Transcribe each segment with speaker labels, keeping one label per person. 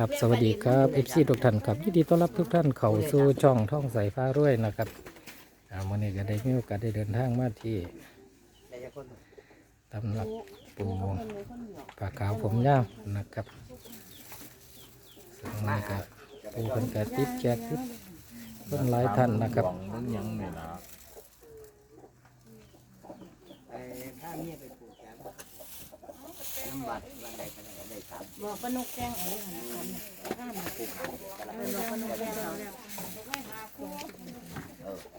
Speaker 1: ครับสวัสดีครับเอฟซีทุกท่านครับยินดีต้อนรับทุกท่านเข้าสู่ช่องท่องใสฟ้ารวยนะครับอ่าวันนี้ก็ได้มีโอกาสได้เดินทางมาที่ตำหนักปูปากขาวผมยาวนะครับซึ่งนี่ก็ปูคนกติดแจกติดต้นหลายท่านนะครับ
Speaker 2: มึงยังไม่ละ
Speaker 3: ถ้าเมียไปปลูกแก น้ำบัดวันใดก็ได้ได้สาม
Speaker 4: บอกปนกแจ้งอะไรของคนข้ามมาปลูกบอกปนกแจ้งเราแล้ว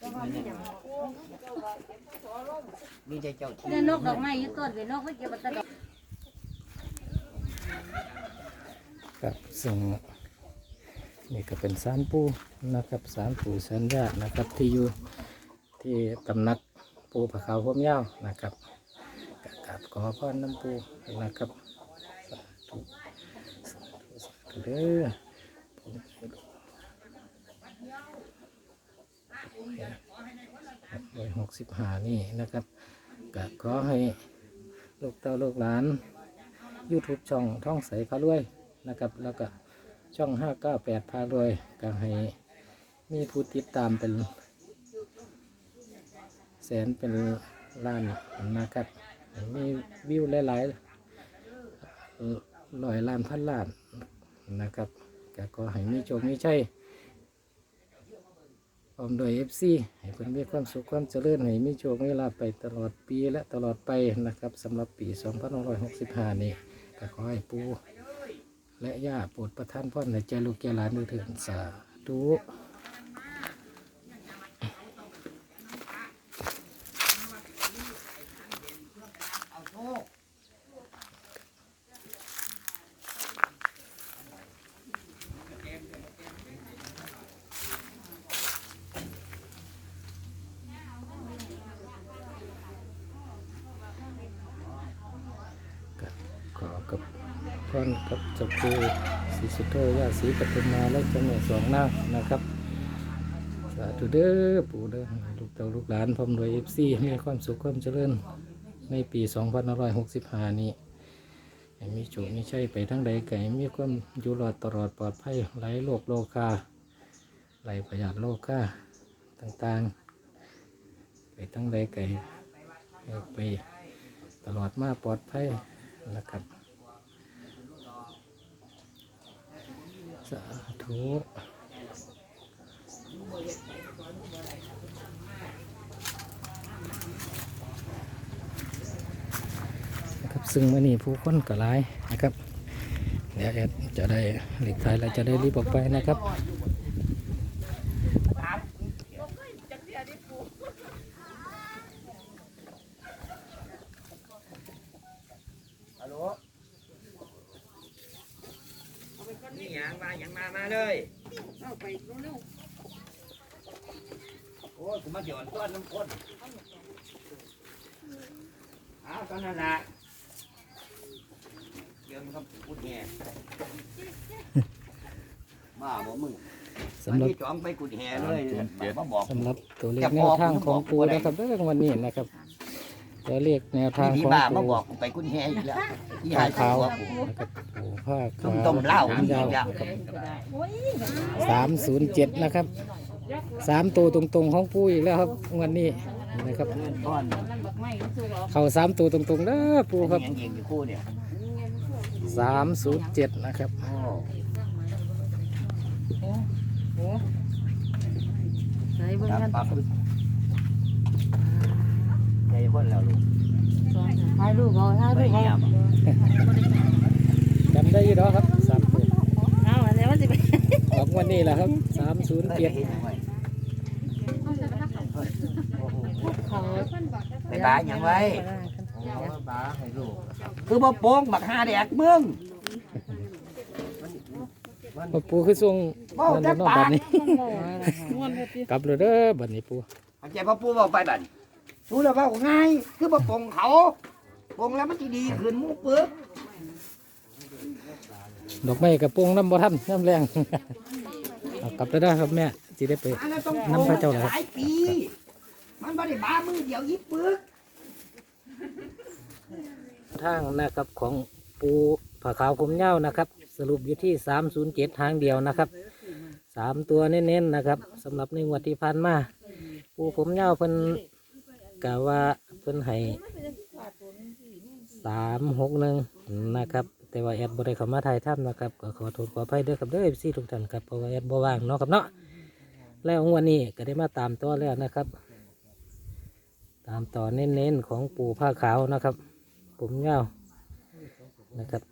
Speaker 4: ก็พอมีอย่
Speaker 3: เจ้าที่
Speaker 4: เนี่ยนกดอกไม้อยู่ต้นเลยนกไม่เกี่ยวกับตะดอก
Speaker 1: ครับซึ่งนี่ก็เป็นสารปูนะครับสารปูสัญญานะครับที่อยู่ที่ตำหนักปูผาขาวผมยาวนะครับ ราบขอพรน้ำปูนะครับสาธุสาธุสาธุเด้อผมให้ลูกร้อยหกสิบห้านี่นะครับก็ขอให้ลูกเต้าลูกหลาน YouTube ช่องท่องใสพารวยนะครับ แล้วก็ช่อง 598 พารวยก็ให้มีผู้ติดตามเป็น แสนเป็นล้านนะครับ มีวิวหลายๆร้อยล้านพันล้านนะครับก็ขอให้มีโชคมีชัยพร้อมโดย FC ให้เพิ่นมีความสุขความเจริญให้มีโชคมีลาภไปตลอดปีและตลอดไปนะครับสำหรับปี2565 นี้ก็ขอให้ปูและย่าโปรดประทานพรในใจลูกแก่หลานด้วยถิดสาธุ
Speaker 3: เอาโชค
Speaker 1: ก็ขอกับ พรกับเจ้าปูสีสุโธย่าสีปฐุมมาและเจ้าแม่สองนานะครับ สาธุเด้อปู่เด้อลูกเต่าลูกหลานพร้อมด้วยเอฟซีมีความสุขความเจริญในปี2565นี้ให้มีโชคมีชัยไปทั้งใดไก่มีความอยู่รอดตลอดปลอดภัยไหลโลกโลคาไหลประหยัดโลคาต่างๆ ไปทั้งใดไก่ไปตลอดมาปลอดภัยนะครับ สาธุครับซึ่งมื่อนี้ผู้คนก็ร้ายนะครับ เดี๋ยวแอดจะได้หลีกทายแล้วจะได้รีบออกไปนะครับ
Speaker 3: ฮัลโหลนี่ยัง มายังมามาเลย
Speaker 4: เอาไปเร็ว
Speaker 3: โอ้ยกูมาเดี๋ยวต้อนน้ำข้นเอาตอนนั้นละเดี๋ยวมันก็พูดแง่มาบ่มึง
Speaker 1: สำหรับ
Speaker 3: วันนี้จองไปกุดแห่เลยมาบอก
Speaker 1: สำหรับตัวเลขแนวทางของปูนะครับเรื่องวันนี้นะครับ ตัวเลขแนวทาง
Speaker 3: ที่
Speaker 1: ของ
Speaker 3: บ้า
Speaker 1: ปู
Speaker 3: มาบอกกูไปกุดแห่อีกแล้วที่หา
Speaker 1: ผ้าย
Speaker 3: ใจ
Speaker 1: ขาว
Speaker 3: หัวกู
Speaker 1: นะครับปูผ้าขาว
Speaker 3: ต้มเหล้า
Speaker 1: ผมยาว
Speaker 3: อีกแล้ว
Speaker 1: สามศูนย์เจ็ดนะครับสามตัวตรงๆของปูอีกแล้วครับวันนี้นะครับ
Speaker 3: เงินก้อน
Speaker 4: นั่นดอกไม้รู้สึกหรอ
Speaker 1: เข้าสามตัวตรงๆนะปูครับ
Speaker 3: ยังยิงอยู่คู่เนี่ย
Speaker 1: สามศูนย์เจ็ดนะครับ
Speaker 3: โอ้
Speaker 4: โอ้ใส่เบิ่ง
Speaker 3: ครับ
Speaker 4: กัน
Speaker 3: ปัก ใจคนแล้วลูก
Speaker 4: ถ่ายรูปเอาถ่าย
Speaker 3: ไป
Speaker 4: รูปเอา
Speaker 3: เยี่ยม
Speaker 1: จำได้อยี่ดอกครับสามตัว
Speaker 4: เอาอันนี้ว่าสิไป
Speaker 1: ออกวันนี้แหละครับสามศูนย์
Speaker 3: เคย
Speaker 1: เจ็ด
Speaker 3: เห็นไหม
Speaker 4: เขา
Speaker 3: ไปบ้านยังไว้
Speaker 2: บ้าให้ลูก
Speaker 3: คือบ่โป้งบักหาแดกมึง
Speaker 1: มาปูคือทรง
Speaker 3: เว้า
Speaker 1: นั่น
Speaker 3: แต่
Speaker 1: เนาะ
Speaker 3: ปา
Speaker 1: บั
Speaker 3: ก
Speaker 1: ดนี้กลับเลยเด้อบัดนี้ปู
Speaker 3: เข้าใจพ่อปู่บอกไปบัด รู้แล้วว่าง่าย คือบ่โป้งเขาโป้งแล้วมันสิดีขึ้นหมุกปึก
Speaker 1: ดอกไม้กระโปรงน้ำบ่ทันน้ำแรงเอากลับเลยนะครับแม่สิได้ไป
Speaker 3: อันนั้นต้อง
Speaker 1: น้ำพระเจ้าเหรอ
Speaker 3: หลายปี มันบ่ได้บามือเดียวยิบปึก
Speaker 1: ทางนะครับของปูผาขาวผมเงานะครับ สรุปอยู่ที่สามศูนย์เจ็ดทางเดียวนะครับ สามตัวเน้นๆนะครับสำหรับในงวดที่ผ่านมาปูผมเน่าวเพิ่น กะว่าเพิ่นให้สามหกหนึ่งนะครับ แต่ว่าแอดบริเขามาถ่ายทำนะครับก็ขอโทษขออภัยด้วยครับเด้อพี่ทุกท่านครับเพราะว่าแอดบ่ว่างเนาะครับเนาะแล้ววันนี้ก็ได้มาตามตัวแล้วนะครับ ตามต่อเน้นๆของปู่ผ้าขาวนะครับ ผมเงาวนะครับ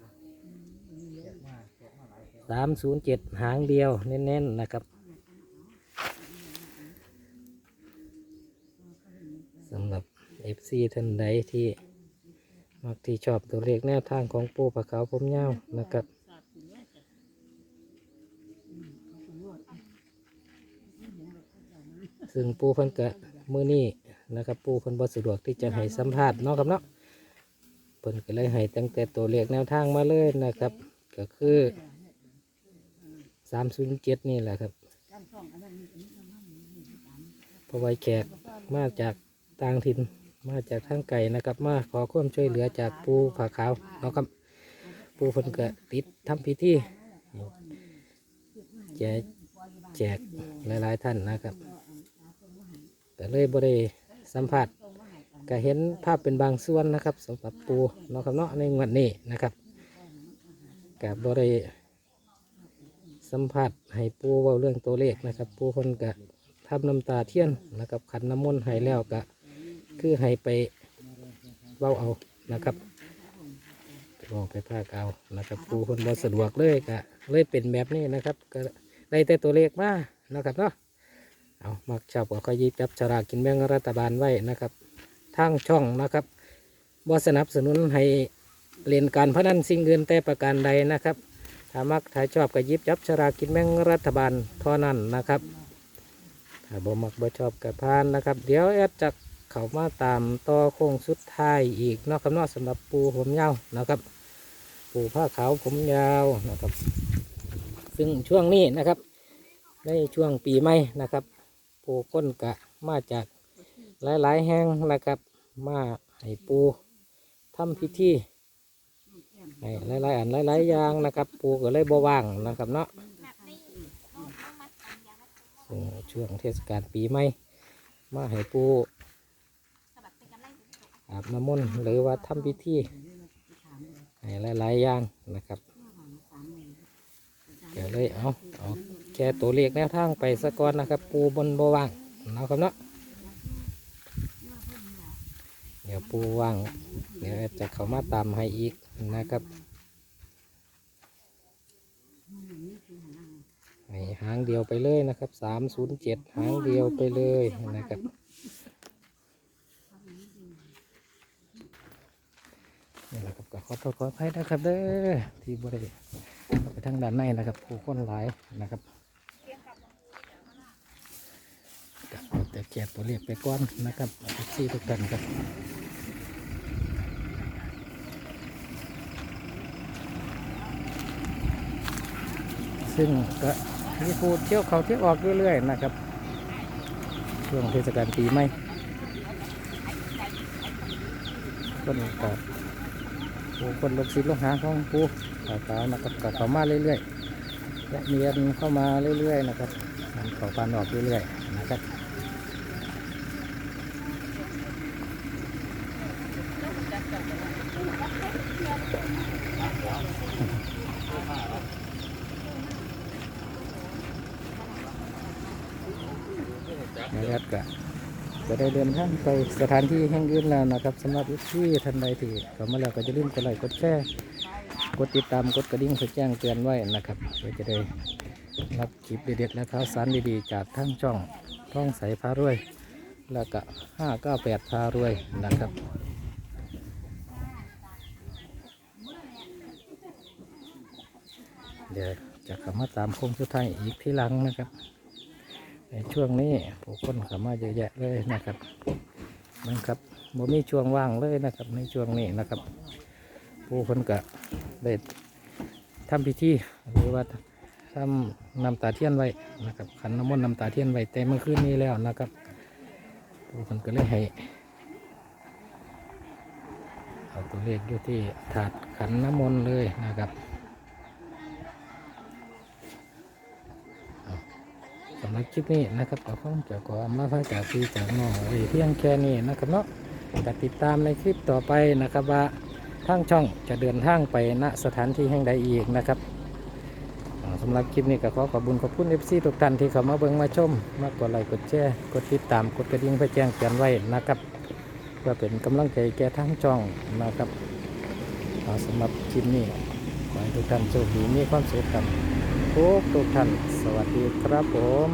Speaker 1: สามศูนย์เจ็ดหางเดียวเน้นๆนะครับ สำหรับ FC ท่านใดที่มักที่ชอบตัวเลขแนวทางของปู่ผ้าขาวผมเงานะครับซึ่งปูเพิ่นกะมือนี้นะครับ ปูเพิ่นบ่สะดวกที่จะให้สัมภาษณ์เนาะครับเนาะเพิ่นก็เลยให้ตั้งแต่ตัวเลขแนวทางมาเลยนะครับ ก็คือสามศูนย์เจ็ดนี่แหละครับเพราะไว้แขกมาจาก ต่างถิ่นมาจากทางไก่นะครับ มาขอความช่วยเหลือจากปูผาขาวเนาะครับ ปูเพิ่นก็ติดทำพิธีแจกแจกหลายๆท่านนะครับก็เลยบริสัมผัสก็เห็นภาพเป็นบางส่วนนะครับสำหรับปูเนาะครับเนาะในงวันนี้นะครับกับบริสัมผัสให้ปูเว่าเรื่องตัวเลขนะครับ ปูคนกะทับน้ำตาเทียนนะครับขันน้ำมนต์ให้แล้วก็ คือให้ไปเว้าเอานะครับลองไปพากเอานะครับปูคนบ่สะดวกเลยก็เลยเป็นแบบนี้นะครับ ก็ได้แต่ตัวเลขมานะครับเนาะเอามักชอบก็คอยยิบจับฉลากกินแบ่งรัฐบาลไว้นะครับทางช่องนะครับบ่สนับสนุนให้เล่นการพนันสิ่งเงินแต่ประการใดนะครับถ้ามักถ้าชอบก็ยิบจับฉลากกินแบ่งรัฐบาลเท่านั้นนะครับถ้าบ่มักบ่ชอบกับพานนะครับ เดี๋ยวแอดจะ เขามาตามต่อโค้งสุดท้ายอีกเนาะครับเนาะสำหรับปูผมยาวนะครับ ปูผ้าขาวผมยาวนะครับ ซึ่งช่วงนี้นะครับในช่วงปีใหม่นะครับ ปูก้นกะมาจากหลายๆแห่งนะครับ มาให้ปูทำพิธีให้หลายๆอันหลายๆอย่างนะครับ ปูก็เลยบว่างนะครับเนาะซึ่งช่วงเทศกาลปีใหม่มาให้ปู อาบน้ำมนต์หรือว่าทำพิธีให้หลายๆอย่างนะครับก็เลยเอาเอาแค่ตัวเลขแนวทางไปสะก่อนนะครับ ปูบนบว่างเนาะครับเนาะเดี๋ยวปูว่าง เดี๋ยวจะเข้ามาตามให้อีกนะครับหางเดียวไปเลยนะครับสามศูนย์เจ็ดหางเดียวไปเลยนะครับ นี่แหละครับก็ขอโทษขออภัยนะครับเด้อที่บริเข้าไปทางด้านในนะครับผู้คนหลายนะครับกับแต่แจกตัวเลขไปก่อนนะครับเอฟซีทุกท่านครับซึ่งก็มีผู้เที่ยวเขาเที่ยวออกเรื่อยๆนะครับช่วงเทศกาลปีใหม่คนก็ ผู้คนลูกศิษย์ลูกหาของผู้ขาวๆนะครับก็เข้ามาเรื่อยๆและเมียนเข้ามาเรื่อยๆนะครับนำเขาฟันออกเรื่อยๆนะครับนะครับก็ จะได้เดินทางไปสถานที่แห่งอื่นแล้วนะครับสำหรับที่ท่านใดที่เข้ามาแล้วก็จะลืมกดไลค์กดแชร์กดติดตามกดกระดิ่งเพื่อแจ้งเตือนไว้นะครับเพื่อจะได้รับคลิปเด็ดๆและข่าวสารดีๆ จากทั้งช่องท่องใสพารวย แล้วก็598พารวยนะครับเดี๋ยวจะข้ามาตามโค้งสุดท้ายอีกที่หลังนะครับ ในช่วงนี้ผู้คนเข้ามาเยอะแยะเลยนะครับนะครับบ่มีช่วงว่างเลยนะครับ ในช่วงนี้นะครับ ผู้คนก็ได้ทำพิธีหรือว่าทำนำตาเทียนไว้นะครับขันน้ำมนต์นำตาเทียนไว้แต่เมื่อคืนนี้แล้วนะครับ ผู้คนก็เลยให้เอาตัวเลขอยู่ที่ถาดขันน้ำมนต์เลยนะครับ สำหรับคลิปนี้นะครับก็คงจะขอมาพาจากพี่จากน้องไว้เพียงแค่นี้นะครับเนาะก็ติดตามในคลิปต่อไปนะครับว่าทางช่องจะเดินทางไปณสถานที่แห่งใดอีกนะครับสำหรับคลิปนี้ก็ขอขอบคุญขอบคุณเอฟซีทุกท่านที่เข้ามาเบิ่งมาชม มากกดไลค์กดแชร์กดติดตามกดกระดิ่งเพื่อแจ้งเตือนไว้นะครับเพื่อเป็นกำลังใจแก่ทางช่องนะครับสำหรับคลิปนี้ขอให้ทุกท่านโชคดีมีความสุขกัน ทุกทุกท่าน สวัสดีครับผม